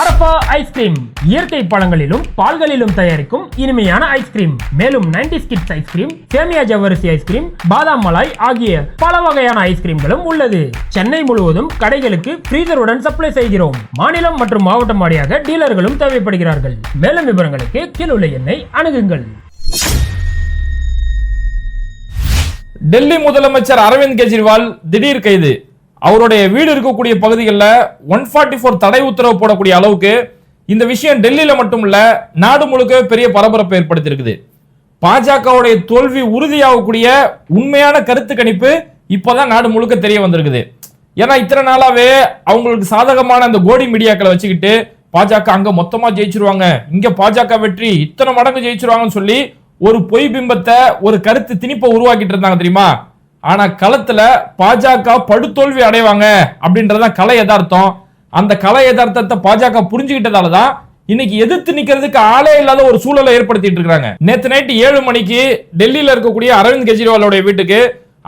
Harappa ice cream இயற்கை பழங்களிலும் பால்களிலும் தயாரிக்கும் இனிமையான ஐஸ்கிரீம் மேலும் 90s கிட்ஸ் ஐஸ்கிரீம் சேமியா ஜவ்வரிசி ஐஸ்கிரீம் பாதாம் மலாய் ஆகிய பல வகையான ஐஸ்கிரீம்களும் உள்ளது. சென்னை முழுவதும் கடைகளுக்கு ஃப்ரீசருடன் சப்ளை செய்கிறோம். மாநிலம் மற்றும் மாவட்டம் வாரியாக டீலர்களும் தேவைப்படுகிறார்கள். மேலும் விவரங்களுக்கு கீழுள்ள எண்ணை அணுகுங்கள். டெல்லி முதலமைச்சர் அரவிந்த் கெஜ்ரிவால் திடீர் கைது. அவருடைய வீடு இருக்கக்கூடிய பகுதிகளில் ஒன் ஃபார்ட்டி ஃபோர் தடை உத்தரவு போடக்கூடிய அளவுக்கு இந்த விஷயம் டெல்லியில் மட்டும் இல்லை நாடு முழுக்க பெரிய பரபரப்பை ஏற்படுத்தியிருக்குது. பாஜகவுடைய தோல்வி உறுதியாகக்கூடிய உண்மையான கருத்து கணிப்பு இப்போதான் நாடு முழுக்க தெரிய வந்திருக்குது. ஏன்னா இத்தனை நாளாவே அவங்களுக்கு சாதகமான அந்த கோடி மீடியாக்களை வச்சுக்கிட்டு பாஜக அங்க மொத்தமா ஜெயிச்சிருவாங்க. இங்க பாஜக வெற்றி இத்தனை மடங்கு ஜெயிச்சிருவாங்கன்னு சொல்லி ஒரு பொய் பிம்பத்தை ஒரு கருத்து திணிப்பை உருவாக்கிட்டு இருந்தாங்க தெரியுமா? ஆனா களத்துல பாஜக படுதோல்வி அடைவாங்க அப்படின்றதான் கலை யதார்த்தம். அந்த கலை யதார்த்தத்தை பாஜக புரிஞ்சுக்கிட்டதால தான் இன்னைக்கு எதிர்த்து நிக்கிறதுக்கு ஆளே இல்லாத ஒரு சூழலை ஏற்படுத்திட்டு இருக்காங்க. நேத்து நைட்டு ஏழு மணிக்கு டெல்லியில இருக்கக்கூடிய அரவிந்த் கெஜ்ரிவாலோட வீட்டுக்கு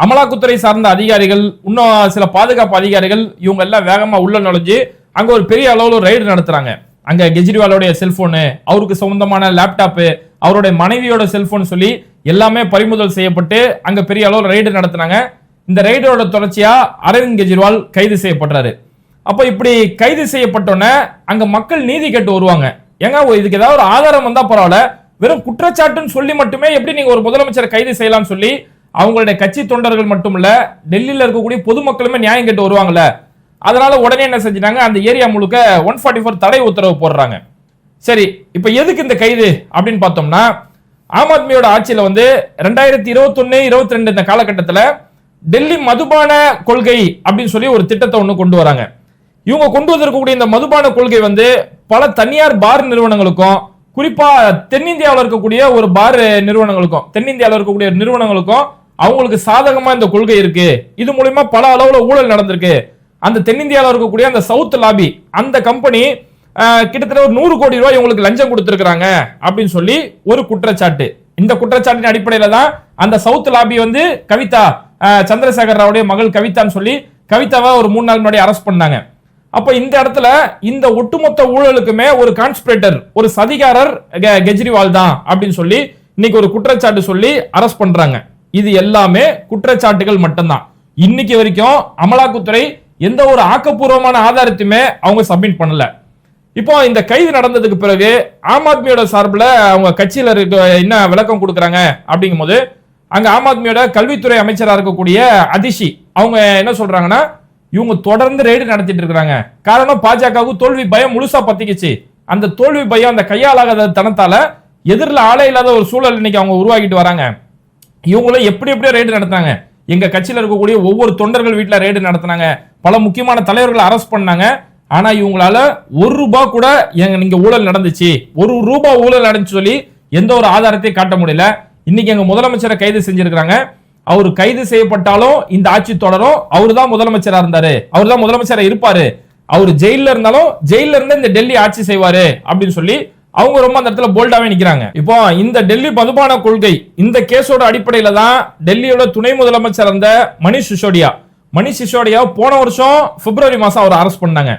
அமலாக்கத்துறை சார்ந்த அதிகாரிகள் இன்னும் சில பாதுகாப்பு அதிகாரிகள் இவங்க எல்லாம் வேகமா உள்ள நுழைஞ்சு அங்க ஒரு பெரிய அளவில் ரைடு நடத்துறாங்க. அங்க கெஜ்ரிவாலோடைய செல்போனு அவருக்கு சொந்தமான லேப்டாப்பு அவருடைய மனைவியோட செல்போன் சொல்லி எல்லாமே பறிமுதல் செய்யப்பட்டு அங்க பெரிய அளவில் ரைடு நடத்தினாங்க. இந்த ரைடோட தொடர்ச்சியா அரவிந்த் கெஜ்ரிவால் கைது செய்யப்படுறாரு. அப்போ இப்படி கைது செய்யப்பட்டோன்னே அங்க மக்கள் நீதி கேட்டு வருவாங்க. ஏங்க இதுக்கு ஏதாவது ஒரு ஆதாரம் வந்தா பரவாயில்ல. வெறும் குற்றச்சாட்டுன்னு சொல்லி மட்டுமே எப்படி நீங்க ஒரு முதலமைச்சரை கைது செய்யலாம்னு சொல்லி அவங்களுடைய கட்சி தொண்டர்கள் மட்டும் இல்ல டெல்லியில இருக்கக்கூடிய பொதுமக்களுமே நியாயம் கேட்டு வருவாங்கல்ல. அதனால உடனே என்ன செஞ்சிட்டாங்க? அந்த ஏரியா முழுக்க ஒன் ஃபார்ட்டி ஃபோர் தடை உத்தரவு போடுறாங்க. சரி இப்போ எதுக்கு இந்த கைது அப்படின்னு பார்த்தோம்னா ஆம் ஆத்மியோட ஆட்சியில வந்து ரெண்டாயிரத்தி இருபத்தொன்னு இருபத்தி ரெண்டு இந்த காலகட்டத்தில் டெல்லி மதுபான கொள்கை அப்படின்னு சொல்லி ஒரு திட்டத்தை ஒன்று கொண்டு வராங்க. இவங்க கொண்டு வந்திருக்கக்கூடிய இந்த மதுபான கொள்கை வந்து பல தனியார் பார் நிறுவனங்களுக்கும் குறிப்பா தென்னிந்தியாவில் இருக்கக்கூடிய ஒரு பார் நிறுவனங்களுக்கும் தென்னிந்தியாவில் இருக்கக்கூடிய நிறுவனங்களுக்கும் அவங்களுக்கு சாதகமா இந்த கொள்கை இருக்கு. இது மூலயமா பல அளவுல ஊழல் நடந்திருக்கு. அந்த தென்னிந்தியாவில் இருக்கக்கூடிய அந்த சவுத் லாபி அந்த கம்பெனி கிட்டத்தட்ட ஒரு நூறு கோடி ரூபாய் உங்களுக்கு லஞ்சம் கொடுத்துருக்காங்க அப்படின்னு சொல்லி ஒரு குற்றச்சாட்டு. இந்த குற்றச்சாட்டின் அடிப்படையில தான் அந்த சவுத் லாபி வந்து கவிதா சந்திரசேகர் ராவுடைய மகள் கவிதான்னு சொல்லி கவிதாவை ஒரு மூணு நாள் முன்னாடி அரெஸ்ட் பண்ணாங்க. அப்ப இந்த இடத்துல இந்த ஒட்டுமொத்த ஊழலுக்குமே ஒரு கான்ஸ்பிரேட்டர் ஒரு சதிகாரர் கெ- கெஜ்ரிவால் தான் அப்படின்னு சொல்லி இன்னைக்கு ஒரு குற்றச்சாட்டு சொல்லி அரெஸ்ட் பண்றாங்க. இது எல்லாமே குற்றச்சாட்டுகள் மட்டும்தான். இன்னைக்கு வரைக்கும் அமலாக்கத்துறை எந்த ஒரு ஆக்கப்பூர்வமான ஆதாரத்தையுமே அவங்க சப்மிட் பண்ணல. இப்போ இந்த கைது நடந்ததுக்கு பிறகு ஆம் ஆத்மியோட சார்பில் அவங்க கட்சியில் இருக்க என்ன விளக்கம் கொடுக்குறாங்க அப்படிங்கும்போது அங்கே ஆம் ஆத்மியோட கல்வித்துறை அமைச்சராக இருக்கக்கூடிய அதிஷி அவங்க என்ன சொல்றாங்கன்னா இவங்க தொடர்ந்து ரெய்டு நடத்திட்டு இருக்கிறாங்க. காரணம் பாஜகவுக்கு தோல்வி பயம் முழுசா பத்திக்கிச்சு. அந்த தோல்வி பயம் அந்த கையாளாகாத தனத்தால எதிரில் ஆளே இல்லாத ஒரு சூழல் இன்னைக்கு அவங்க உருவாக்கிட்டு வராங்க. இவங்களும் எப்படி எப்படியோ ரெய்டு நடத்தினாங்க. எங்க கட்சியில இருக்கக்கூடிய ஒவ்வொரு தொண்டர்கள் வீட்டில் ரெய்டு நடத்தினாங்க. பல முக்கியமான தலைவர்களை அரெஸ்ட் பண்ணாங்க. ஆனா இவங்களால ஒரு ரூபா கூட எங்க நீங்க ஊழல் நடந்துச்சு. ஒரு ரூபாய் ஊழல் நடந்துச்சு சொல்லி எந்த ஒரு ஆதாரத்தையும் காட்ட முடியல. இன்னைக்கு எங்க முதலமைச்சரை கைது செஞ்சிருக்கிறாங்க. அவர் கைது செய்யப்பட்டாலும் இந்த ஆட்சி தொடரும். அவர் தான் முதலமைச்சரா இருந்தாரு. அவர் தான் முதலமைச்சரா இருப்பாரு. அவர் ஜெயில இருந்தாலும் ஜெயில இருந்து இந்த டெல்லி ஆட்சி செய்வாரு அப்படின்னு சொல்லி அவங்க ரொம்ப அந்த இடத்துல போல்டாவே நிக்கிறாங்க. இப்போ இந்த டெல்லி மதுபான கொள்கை இந்த கேஸோட அடிப்படையில தான் டெல்லியோட துணை முதலமைச்சர் இருந்த மணிஷ் சிசோடியா. மணிஷ் சிசோடியா போன வருஷம் பிப்ரவரி மாசம் அவர் அரெஸ்ட் பண்ணாங்க.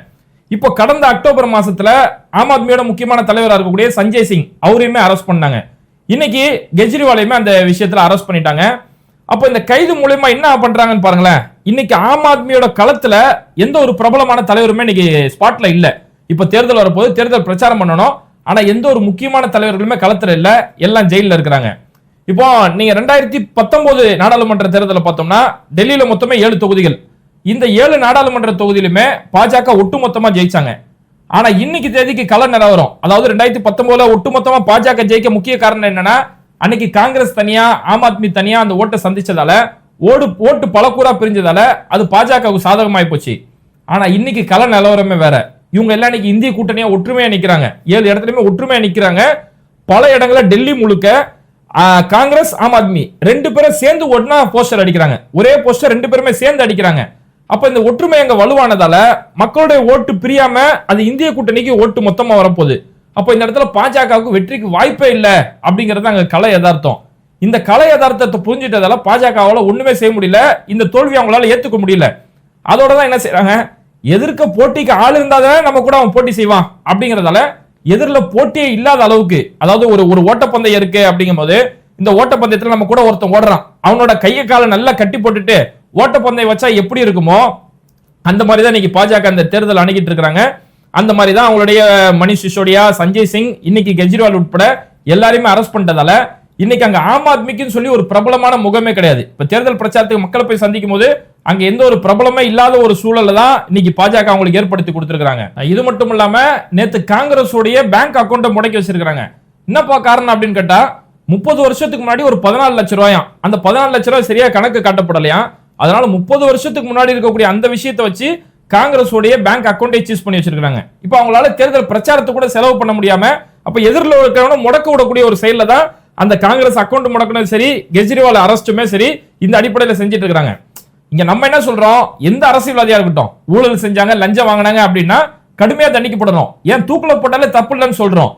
இப்போ கடந்த அக்டோபர் மாசத்துல ஆம் ஆத்மியோட முக்கியமான தலைவராக இருக்கக்கூடிய சஞ்சய் சிங் அவரையுமே அரெஸ்ட் பண்ணாங்க. இன்னைக்கு கெஜ்ரிவாலையுமே அந்த விஷயத்துல அரெஸ்ட் பண்ணிட்டாங்க. அப்போ இந்த கைது மூலயமா என்ன பண்றாங்கன்னு பாருங்களேன். இன்னைக்கு ஆம் ஆத்மியோட களத்துல எந்த ஒரு பிரபலமான தலைவருமே இன்னைக்கு ஸ்பாட்ல இல்ல. இப்ப தேர்தல் வரப்போது தேர்தல் பிரச்சாரம் பண்ணணும். ஆனா எந்த ஒரு முக்கியமான தலைவர்களுமே களத்துல இல்ல. எல்லாம் ஜெயில இருக்கிறாங்க. இப்போ நீங்க ரெண்டாயிரத்தி பத்தொன்பது நாடாளுமன்ற தேர்தலை பார்த்தோம்னா டெல்லியில மொத்தமே ஏழு தொகுதிகள். இந்த ஏழு நாடாளுமன்ற தொகுதியிலுமே பாஜக ஒட்டுமொத்தமா ஜெயிச்சாங்க. ஆனா இன்னைக்கு தேதிக்கு கள நிலவரம் அதாவது ரெண்டாயிரத்தி பத்தொன்பதுல ஒட்டுமொத்தமா பாஜக ஜெயிக்க முக்கிய காரணம் என்னன்னா அன்னைக்கு காங்கிரஸ் தனியா ஆம் ஆத்மி தனியா அந்த ஓட்டை சந்திச்சதால ஓடு ஓட்டு பலக்கூறா பிரிஞ்சதால அது பாஜகவுக்கு சாதகமாயி போச்சு. ஆனா இன்னைக்கு கல நிலவரமே வேற. இவங்க எல்லாம் இன்னைக்கு இந்திய கூட்டணியா ஒற்றுமையா நிக்கிறாங்க. ஏழு இடத்துலயுமே ஒற்றுமையா நிக்கிறாங்க. பல இடங்கள்ல டெல்லி முழுக்க காங்கிரஸ் ஆம் ஆத்மி ரெண்டு பேரும் சேர்ந்து ஒன்னா போஸ்டர் அடிக்கிறாங்க. ஒரே போஸ்டர் ரெண்டு பேருமே சேர்ந்து அடிக்கிறாங்க. அப்ப இந்த ஒற்றுமை அங்க வலுவானதால மக்களுடைய ஓட்டு பிரியாம அது இந்திய கூட்டணிக்கு ஓட்டு மொத்தமா வரப்போகுது. அப்போ இந்த இடத்துல பாஜகவுக்கு வெற்றிக்கு வாய்ப்பே இல்லை அப்படிங்கிறது அங்க கலை யதார்த்தம். இந்த கலை யதார்த்தத்தை புரிஞ்சிட்டதால பாஜகவால ஒண்ணுமே செய்ய முடியல இந்த தோல்வி அவங்களால ஏத்துக்க முடியல. அதோட தான் என்ன செய்யறாங்க எதிர்க்க போட்டிக்கு ஆள் இருந்தாதானே நம்ம கூட அவன் போட்டி செய்வான் அப்படிங்கறதால எதிரில் போட்டியே இல்லாத அளவுக்கு அதாவது ஒரு ஒரு ஓட்டப்பந்தயம் இருக்கு அப்படிங்கும்போது இந்த ஓட்டப்பந்தயத்தில் நம்ம கூட ஒருத்தன் ஓடுறான். அவனோட கையை காலை நல்லா கட்டி போட்டுட்டு ஓட்டப்பந்தயம் வச்சா எப்படி இருக்குமோ அந்த மாதிரி தான் இன்னைக்கு பாஜக அந்த தேர்தல் அணுகிட்டு இருக்கிறாங்க. அந்த மாதிரி தான் அவங்களுடைய மணிஷ் சிசோடியா சஞ்சய் சிங் இன்னைக்கு கெஜ்ரிவால் உட்பட எல்லாரையுமே அரெஸ்ட் பண்ணிட்டதால இன்னைக்கு அங்க ஆம் ஆத்மிக்குன்னு சொல்லி ஒரு பிரபலமான முகமே கிடையாது. இப்ப தேர்தல் பிரச்சாரத்துக்கு மக்களை போய் சந்திக்கும் போது அங்க எந்த ஒரு பிரபலமே இல்லாத ஒரு சூழலை தான் இன்னைக்கு பாஜக அவங்களுக்கு ஏற்படுத்தி கொடுத்துருக்காங்க இது மட்டும் இல்லாம நேத்து காங்கிரஸ் உடைய பேங்க் அக்கௌண்ட்டை முடக்கி வச்சிருக்காங்க என்னப்பா காரணம் அப்படின்னு கேட்டா முப்பது வருஷத்துக்கு முன்னாடி ஒரு பதினாலு லட்சம் ரூபாயாம். அந்த பதினாலு லட்ச ரூபாய் சரியா கணக்கு காட்டப்படலையா அதனால முப்பது வருஷத்துக்கு முன்னாடி இருக்கக்கூடிய அந்த விஷயத்தை வச்சு காங்கிரஸ் உடைய பேங்க் அக்கௌண்ட்டை சீஸ் பண்ணி வச்சிருக்காங்க இப்போ அவங்களால தேர்தல் பிரச்சாரத்தை கூட செலவு பண்ண முடியாம அப்ப எதிரில் இருக்கிறவன முடக்க விடக்கூடிய ஒரு செயல தான் அந்த காங்கிரஸ் அக்கௌண்ட் முடக்கினது சரி கெஜ்ரிவால் அரஸ்ட்டுமே சரி இந்த அடிப்படையில் செஞ்சுட்டு இருக்கிறாங்க. இங்க நம்ம என்ன சொல்றோம்? எந்த அரசியல்வாதியா இருக்கட்டும் ஊழல் செஞ்சாங்க லஞ்சம் வாங்கினாங்க அப்படின்னா கடுமையா தண்டிக்கப்படணும். ஏன் தூக்குல போட்டாலே தப்பு இல்லைன்னு சொல்றோம்.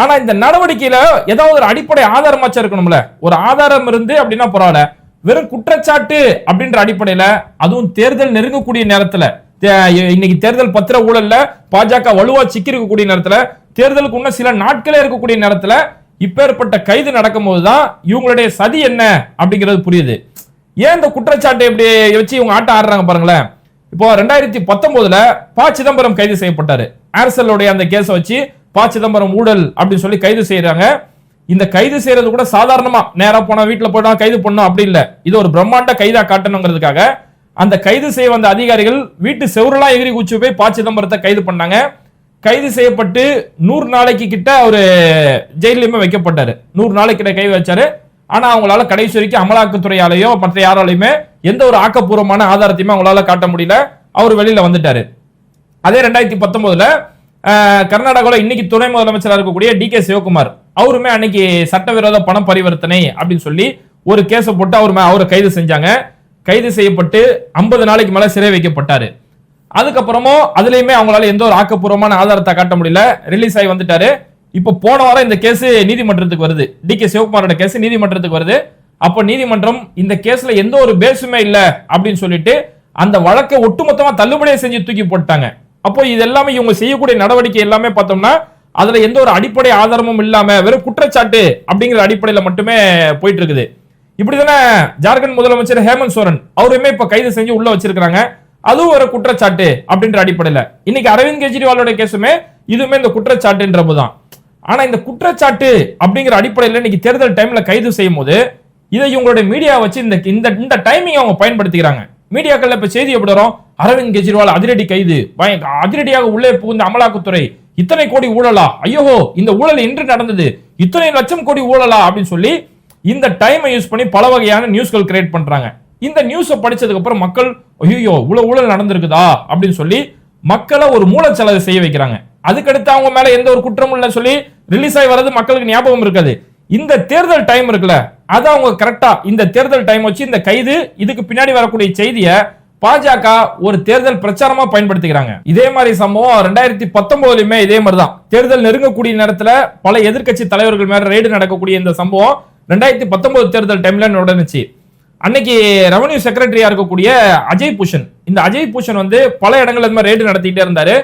ஆனா இந்த நடவடிக்கையில ஏதாவது ஒரு அடிப்படை ஆதாரமாச்சும் இருக்கணும்ல. ஒரு ஆதாரம் இருந்து அப்படின்னா பரவாயில்ல. வெறும் குற்றச்சாட்டு அப்படின்ற அடிப்படையில அதுவும் தேர்தல் நெருங்கக்கூடிய நேரத்துல தே- இன்னைக்கு தேர்தல் பத்திர ஊழல்ல பாஜக வலுவா சிக்கி இருக்கக்கூடிய நேரத்துல தேர்தலுக்கு இன்னும் சில நாட்களே இருக்கக்கூடிய நேரத்துல இப்பேற்பட்ட கைது நடக்கும்போது தான் இவங்களுடைய சதி என்ன அப்படிங்கிறது புரியுது. ஏன் இந்த குற்றச்சாட்டை இப்படி வச்சு இவங்க ஆட்டம் ஆடுறாங்க பாருங்களேன். இப்போ ரெண்டாயிரத்தி பத்தொன்பதுல ப. சிதம்பரம் கைது செய்யப்பட்டாரு. ஏர்செல்லுடைய அந்த கேஸை வச்சு ப. சிதம்பரம் ஊழல் அப்படின்னு சொல்லி கைது செய்யறாங்க இந்த கைது செய்யறது கூட சாதாரணமா. நேரா போனா வீட்டுல போயிட்டா கைது பண்ணும் அப்படி இல்ல. இது ஒரு பிரம்மாண்ட கைதா காட்டணுங்கிறதுக்காக அந்த கைது செய்ய வந்த அதிகாரிகள் வீட்டு செவரெல்லாம் எகிரி குச்சி போய் ப சிதம்பரத்தை கைது பண்ணாங்க. கைது செய்யப்பட்டு நூறு நாளைக்கு கிட்ட அவரு ஜெயிலுமே வைக்கப்பட்டாரு. நூறு நாளைக்கு கிட்ட கை வச்சாரு. ஆனா அவங்களால கடைசி வரைக்கும் அமலாக்கத்துறையாலேயோ மற்ற யாராலையுமே எந்த ஒரு ஆக்கப்பூர்வமான ஆதாரத்தையுமே அவங்களால காட்ட முடியல. அவர் வெளியில வந்துட்டாரு. அதே ரெண்டாயிரத்தி பத்தொன்பதுல கர்நாடகாவில் இன்னைக்கு துணை முதலமைச்சராக இருக்கக்கூடிய டி கே சிவகுமார். அவருமே அன்னைக்கு சட்டவிரோத பண பரிவர்த்தனை அப்படின்னு சொல்லி ஒரு கேஸை போட்டு அவர் மே- அவரை கைது செஞ்சாங்க. கைது செய்யப்பட்டு 50 நாளைக்கு மேல சிறை வைக்கப்பட்டாரு. அதுக்கப்புறமும் அதுலயுமே அவங்களால எந்த ஒரு ஆக்கப்பூர்வமான ஆதாரத்தை காட்ட முடியல. ரிலீஸ் ஆகி வந்துட்டாரு. இப்போ போன வாரம் இந்த கேஸ் நீதிமன்றத்துக்கு வருது. டி கே சிவகுமாரோட கேஸ் நீதிமன்றத்துக்கு வருது. அப்போ நீதிமன்றம் இந்த கேஸ்ல எந்த ஒரு பேஸுமே இல்லை அப்படின்னு சொல்லிட்டு அந்த வழக்கை ஒட்டுமொத்தமா தள்ளுபடியை செஞ்சு தூக்கி போட்டாங்க அப்போ இது எல்லாமே இவங்க செய்யக்கூடிய நடவடிக்கை எல்லாமே பார்த்தோம்னா அதுல எந்த ஒரு அடிப்படை ஆதாரமும் இல்லாம வெறும் குற்றச்சாட்டு அப்படிங்கிற அடிப்படையில மட்டுமே போயிட்டு இருக்குது இப்படிதானே ஜார்க்கண்ட் முதலமைச்சர் ஹேமந்த் சோரன் அவருமே இப்ப கைது செஞ்சு உள்ள வச்சிருக்காங்க அதுவும் ஒரு குற்றச்சாட்டு அப்படின்ற அடிப்படையில. இன்னைக்கு அரவிந்த் கெஜ்ரிவாலோட கேஸுமே இதுவுமே இந்த குற்றச்சாட்டுன்றதுதான். ஆனா இந்த குற்றச்சாட்டு அப்படிங்கிற அடிப்படையில இன்னைக்கு தேர்தல் டைம்ல கைது செய்யும் போது இதை இவங்களுடைய மீடியா வச்சு இந்த இந்த இந்த டைமிங் அவங்க பயன்படுத்திக்கிறாங்க. மீடியாக்கள்ல இப்ப செய்தி எப்படி வரும்? அரவிந்த் கெஜ்ரிவால் அதிரடி கைது. அதிரடியாக உள்ளே புகுந்த அமலாக்கத்துறை இத்தனை கோடி ஊழலா? ஐயோ இந்த ஊழல் இன்று நடந்தது. இத்தனை லட்சம் கோடி ஊழலா அப்படின்னு சொல்லி இந்த டைமை யூஸ் பண்ணி பல வகையான நியூஸ்கள் கிரியேட் பண்றாங்க. இந்த நியூஸை படிச்சதுக்கு அப்புறம் மக்கள் ஐயோ இவ்வளவு ஊழல் நடந்திருக்குதா? அப்படின்னு சொல்லி மக்களை ஒரு மூலச்செலவு செய்ய வைக்கிறாங்க. அதுக்கடுத்து அவங்க மேல எந்த ஒரு குற்றமும் இல்லைன்னு சொல்லி ரிலீஸ் ஆகி வர்றது மக்களுக்கு ஞாபகம் இருக்காது. இந்த தேர்தல் டைம் இருக்குல்ல அதை அவங்க கரெக்டா இந்த தேர்தல் டைம் வச்சு இந்த கைது இதுக்கு பின்னாடி வரக்கூடிய செய்தியை பாஜக ஒரு தேர்தல் பிரச்சாரமா பயன்படுத்திக்கிறாங்க. இதே மாதிரி சம்பவம் ரெண்டாயிரத்தி பத்தொன்பதுலயுமே இதே மாதிரி தான் தேர்தல் நெருங்கக்கூடிய நேரத்துல பல எதிர்க்கட்சி தலைவர்கள் மேல ரெய்டு நடக்கக்கூடிய இந்த சம்பவம் ரெண்டாயிரத்தி பத்தொன்பது தேர்தல் டைம்ல நடந்துச்சு. அன்னைக்கு ரெவன்யூ செக்ரட்டரியா இருக்கக்கூடிய அஜய் பூஷன் இந்த அஜய் பூஷன் வந்து பல இடங்கள்ல இந்த மாதிரி ரெய்டு நடத்திட்டே இருந்தாரு.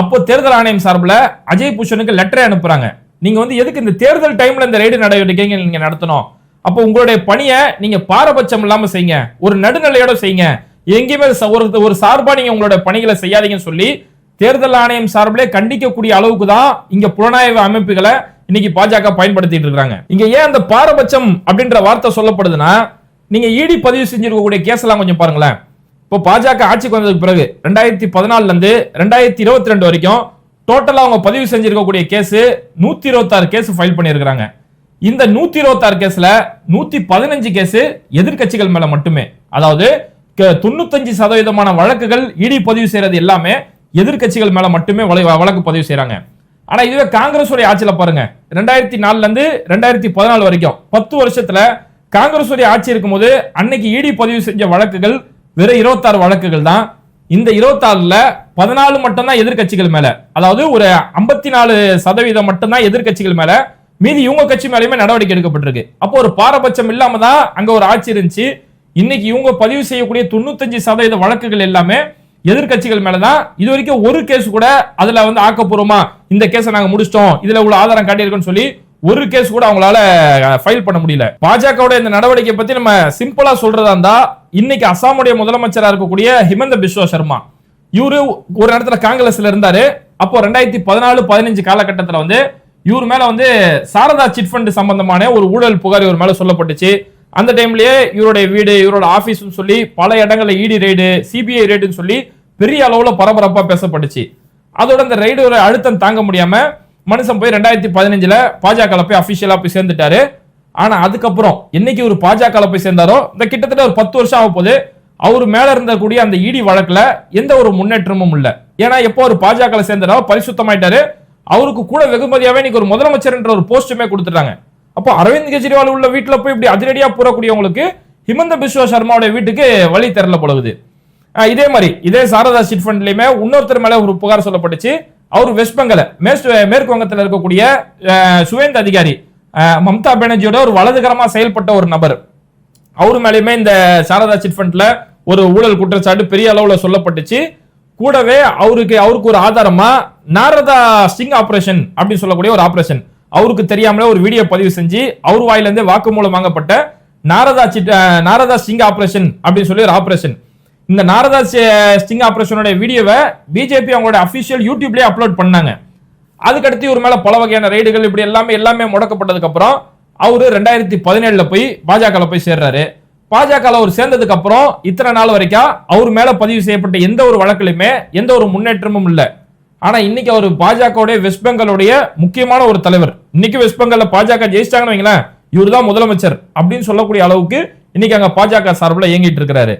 அப்போ தேர்தல் ஆணையம் சார்பில் அஜய் பூஷனுக்கு லெட்டரை அனுப்புறாங்க. நீங்க வந்து எதுக்கு இந்த தேர்தல் டைம்ல இந்த ரெய்டு நடவடிக்கைங்க நீங்க நடத்தணும்? அப்போ உங்களுடைய பணியை நீங்க பாரபட்சம் இல்லாம செய்யுங்க. ஒரு நடுநிலையோட செய்யுங்க. எங்கேயுமே ஒரு ஒரு சார்பா நீங்க உங்களோட பணிகளை செய்யாதீங்கன்னு சொல்லி தேர்தல் ஆணையம் சார்பிலே கண்டிக்கக்கூடிய அளவுக்கு தான் இங்க புலனாய்வு அமைப்புகளை இன்னைக்கு பாஜக பயன்படுத்திட்டு இருக்காங்க. இங்க ஏன் அந்த பாரபட்சம் அப்படின்ற வார்த்தை சொல்லப்படுதுன்னா நீங்க இடி பதிவு செஞ்சிருக்கக்கூடிய கேஸ் எல்லாம் கொஞ்சம் பாருங்களேன். இப்போ பாஜக ஆட்சிக்கு வந்ததுக்கு பிறகு ரெண்டாயிரத்தி பதினாலுல இருந்து ரெண்டாயிரத்தி இருபத்தி ரெண்டு வரைக்கும் டோட்டலா அவங்க பதிவு செஞ்சிருக்கக்கூடிய கேஸ் நூத்தி இருபத்தாறு கேஸ் ஃபைல் பண்ணியிருக்கிறாங்க. இந்த நூத்தி இருபத்தாறு கேஸ்ல நூத்தி பதினஞ்சு கேஸ் எதிர்க்கட்சிகள் மேல மட்டுமே. அதாவது தொண்ணூத்தஞ்சு சதவீதமான வழக்குகள் இடி பதிவு செய்யறது எல்லாமே எதிர்க்கட்சிகள் மேல மட்டுமே வழக்கு பதிவு செய்யறாங்க ஆனா இதுவே காங்கிரஸ் உடைய ஆட்சியில பாருங்க. ரெண்டாயிரத்தி நாலுல இருந்து ரெண்டாயிரத்தி பதினாலு வரைக்கும் பத்து வருஷத்துல காங்கிரஸ் உடைய ஆட்சி இருக்கும்போது அன்னைக்கு இடி பதிவு செஞ்ச வழக்குகள் வெறும் இருபத்தாறு வழக்குகள் தான். இந்த இருபத்தாறுல பதினாலு மட்டும்தான் எதிர்க்கட்சிகள் மேல. அதாவது ஒரு ஐம்பத்தி நாலு சதவீதம் மட்டும்தான் எதிர்க்கட்சிகள் மேல. மீதி இவங்க கட்சி மேலயுமே நடவடிக்கை எடுக்கப்பட்டிருக்கு. அப்போ ஒரு பாரபட்சம் இல்லாம தான் அங்க ஒரு ஆட்சி இருந்துச்சு. இன்னைக்கு இவங்க பதிவு செய்யக்கூடிய தொண்ணூத்தஞ்சு சதவீத வழக்குகள் எல்லாமே எதிர்க்கட்சிகள் மேலதான். இது வரைக்கும் ஒரு கேஸ் கூட அதுல வந்து ஆக்கப்பூர்வமா இந்த கேஸை நாங்க முடிச்சிட்டோம். இதுல உள்ள ஆதாரம் காட்டியிருக்கோம்னு சொல்லி ஒரு கேஸ் கூட அவங்களால ஃபைல் பண்ண முடியல. பாஜகவோட இந்த நடவடிக்கை பத்தி நம்ம சிம்பிளா சொல்றதா இருந்தா இன்னைக்கு அசாமுடைய முதலமைச்சரா இருக்கக்கூடிய ஹிமந்த பிஸ்வா சர்மா இவரு ஒரு இடத்துல காங்கிரஸ்ல இருந்தாரு. அப்போ ரெண்டாயிரத்தி பதினாலு பதினஞ்சு காலகட்டத்தில் வந்து இவர் மேல வந்து சாரதா சிட் ஃபண்ட் சம்பந்தமான ஒரு ஊழல் புகார் இவர் மேல சொல்லப்பட்டுச்சு. அந்த டைம்லயே இவருடைய வீடு இவரோட ஆபீஸ் சொல்லி பல இடங்களில் இடி ரைடு சிபிஐ ரைடுன்னு சொல்லி பெரிய அளவுல பரபரப்பா பேசப்பட்டுச்சு. அதோட அந்த ரைடு அழுத்தம் தாங்க முடியாம மனுஷன் போய் ரெண்டாயிரத்தி பதினஞ்சுல பாஜக போய் அபிஷியலா போய் சேர்ந்துட்டாரு. ஆனா அதுக்கப்புறம் என்னைக்கு ஒரு பாஜக போய் சேர்ந்தாரோ இந்த கிட்டத்தட்ட ஒரு பத்து வருஷம் ஆகும் போது அவர் மேல இருந்தக்கூடிய அந்த இடி வழக்குல எந்த ஒரு முன்னேற்றமும் இல்ல. ஏன்னா எப்போ ஒரு பாஜக சேர்ந்தாரோ பரிசுத்தமாயிட்டாரு. அவருக்கு கூட வெகுமதியாவே இன்னைக்கு ஒரு முதலமைச்சர்ன்ற ஒரு போஸ்டுமே கொடுத்துட்டாங்க. அப்போ அரவிந்த் கெஜ்ரிவால் உள்ள வீட்டில் போய் இப்படி அதிரடியாக புறக்கூடியவங்களுக்கு ஹிமந்த பிஸ்வா சர்மாவுடைய வீட்டுக்கு வழி தெரல போடுது இதே மாதிரி இதே சாரதா சிட் ஃபண்ட்லயுமே இன்னொருத்தர் மேல ஒரு புகார் சொல்லப்பட்டுச்சு. அவர் வெஸ்ட் பெங்கால மேற்கு மேற்கு வங்கத்தில் இருக்கக்கூடிய சுவேந்த அதிகாரி மம்தா பானர்ஜியோட ஒரு வலதுகரமா செயல்பட்ட ஒரு நபர். அவர் மேலேயுமே இந்த சாரதா சிட் ஃபண்ட்ல ஒரு ஊழல் குற்றச்சாட்டு பெரிய அளவுல சொல்லப்பட்டுச்சு. கூடவே அவருக்கு அவருக்கு ஒரு ஆதாரமா நாரதா ஸ்டிங் ஆபரேஷன் அப்படின்னு சொல்லக்கூடிய ஒரு ஆபரேஷன் அவருக்கு தெரியாமலே ஒரு வீடியோ பதிவு செஞ்சு அவர் வாயிலிருந்தே வாக்குமூலம் வாங்கப்பட்ட நாரதா சிட்ட நாரதா ஸ்டிங் ஆபரேஷன் அப்படின்னு சொல்லி ஒரு ஆபரேஷன் இந்த நாரதா சி- ஸ்டிங் ஆபரேஷனுடைய வீடியோவை பிஜேபி அவங்களோட அபிஷியல் யூடியூப்லயே அப்லோட் பண்ணாங்க. அதுக்கடுத்து இவர் மேல பல வகையான ரைடுகள் இப்படி எல்லாமே எல்லாமே முடக்கப்பட்டதுக்கு அப்புறம் அவரு ரெண்டாயிரத்தி பதினேழுல போய் பாஜக போய் சேர்றாரு. பாஜக அவர் சேர்ந்ததுக்கு அப்புறம் இத்தனை நாள் வரைக்கும் அவர் மேல பதிவு செய்யப்பட்ட எந்த ஒரு வழக்கிலுமே எந்த ஒரு முன்னேற்றமும் இல்லை. ஆனா இன்னைக்கு அவர் பாஜகவுடைய வெஸ்ட் பெங்காலுடைய முக்கியமான ஒரு தலைவர். இன்னைக்கு வெஸ்ட் பெங்கால்ல பாஜக ஜெயிச்சிட்டாங்கன்னு வைங்களேன் இவர் தான் முதலமைச்சர் அப்படின்னு சொல்லக்கூடிய அளவுக்கு இன்னைக்கு அங்க பாஜக சார்பில் இயங்கிட்டு இருக்கிறாரு.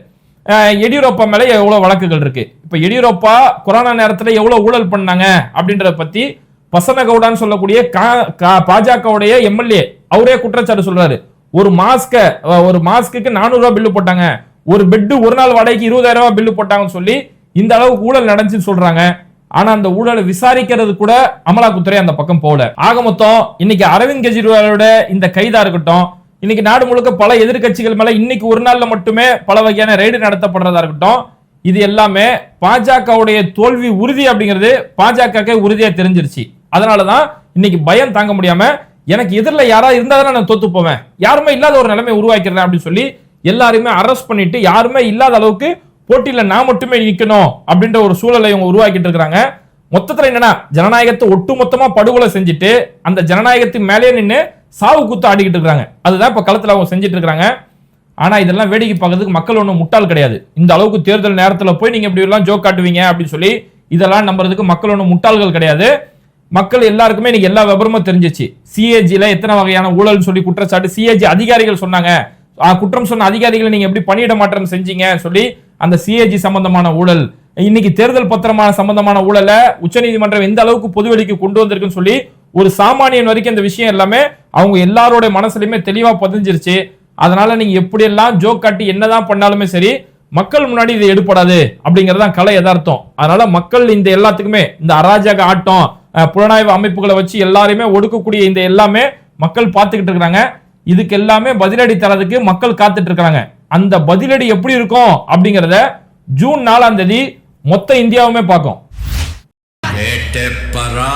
எடியூரப்பா மேல எவ்வளவு வழக்குகள் இருக்கு? இப்ப எடியூரப்பா கொரோனா நேரத்துல எவ்வளவு ஊழல் பண்ணாங்க அப்படின்றத பத்தி பசனகவுடான்னு சொல்லக்கூடிய கா- கா- பாஜகவுடைய எம்எல்ஏ அவரே குற்றச்சாட்டு சொல்றாரு. ஒரு மாஸ்க ஒரு மாஸ்க்கு நானூறு ரூபாய் பில்லு போட்டாங்க. ஒரு பெட்டு ஒரு நாள் வாடகைக்கு இருபதாயிரம் ரூபாய் பில்லு போட்டாங்கன்னு சொல்லி இந்த அளவுக்கு ஊழல் நடந்துச்சுன்னு சொல்றாங்க. ஆனா அந்த ஊழலை விசாரிக்கிறது கூட அமலாக்கத்துறை அந்த பக்கம் போகல. ஆக மொத்தம் இன்னைக்கு அரவிந்த் கெஜ்ரிவாலோட இந்த கைதா இருக்கட்டும் இன்னைக்கு நாடு முழுக்க பல எதிர்க்கட்சிகள் மேல இன்னைக்கு ஒரு நாள்ல மட்டுமே பல வகையான ரெய்டு நடத்தப்படுறதா இருக்கட்டும் இது எல்லாமே பாஜகவுடைய தோல்வி உறுதி அப்படிங்கிறது பாஜக உறுதியா தெரிஞ்சிருச்சு. அதனாலதான் இன்னைக்கு பயம் தாங்க முடியாம எனக்கு எதிரில் யாராவது இருந்தால் தானே நான் தோத்து போவேன். யாருமே இல்லாத ஒரு நிலைமை உருவாக்கிறேன் அப்படின்னு சொல்லி எல்லாருமே அரெஸ்ட் பண்ணிட்டு யாருமே இல்லாத அளவுக்கு போட்டியில் நான் மட்டுமே நிற்கணும் அப்படின்ற ஒரு சூழலை இவங்க உருவாக்கிட்டு இருக்கிறாங்க. மொத்தத்தில் என்னன்னா ஜனநாயகத்தை ஒட்டுமொத்தமா படுகொலை செஞ்சுட்டு அந்த ஜனநாயகத்துக்கு மேலேயே நின்று சாவு குத்து ஆடிக்கிட்டு இருக்காங்க அதுதான் இப்போ களத்தில் அவங்க செஞ்சுட்டு இருக்கிறாங்க. ஆனால் இதெல்லாம் வேடிக்கை பார்க்கறதுக்கு மக்கள் ஒன்றும் முட்டாள் கிடையாது. இந்த அளவுக்கு தேர்தல் நேரத்தில் போய் நீங்கள் இப்படி எல்லாம் ஜோக் காட்டுவீங்க அப்படின்னு சொல்லி இதெல்லாம் நம்புறதுக்கு மக்கள் ஒன்றும் முட்டாள்கள் கிடையாது. மக்கள் எல்லாருக்குமே இன்னைக்கு எல்லா விவரமும் தெரிஞ்சிச்சு. சிஏஜியில் எத்தனை வகையான ஊழல்னு சொல்லி குற்றச்சாட்டு சிஏஜி அதிகாரிகள் சொன்னாங்க. குற்றம் சொன்ன அதிகாரிகளை நீங்கள் எப்படி பணியிட மாற்றம் செஞ்சீங்க சொல்லி அந்த சிஏஜி சம்பந்தமான ஊழல் இன்னைக்கு தேர்தல் பத்திரமான சம்பந்தமான ஊழலை உச்சநீதிமன்றம் எந்த அளவுக்கு பொதுவெளிக்கு கொண்டு வந்திருக்குன்னு சொல்லி ஒரு சாமானியன் வரைக்கும் இந்த விஷயம் எல்லாமே அவங்க எல்லாரோட மனசுலையுமே தெளிவா பதிஞ்சிருச்சு. அதனால நீங்க எப்படியெல்லாம் ஜோக் காட்டி என்னதான் பண்ணாலுமே சரி மக்கள் முன்னாடி இது எடுப்படாது அப்படிங்கறதான் கலை யதார்த்தம். அதனால மக்கள் இந்த எல்லாத்துக்குமே இந்த அராஜக ஆட்டம் புலனாய்வு அமைப்புகளை வச்சு எல்லாரையுமே ஒடுக்கக்கூடிய இந்த எல்லாமே மக்கள் பார்த்துக்கிட்டு இருக்கிறாங்க. இதுக்கு எல்லாமே பதிலடி தரதுக்கு மக்கள் காத்துட்டு இருக்கிறாங்க. அந்த பதிலடி எப்படி இருக்கும் அப்படிங்கறத ஜூன் நாலாம் தேதி மொத்த இந்தியாவுமே பார்க்கும். பரா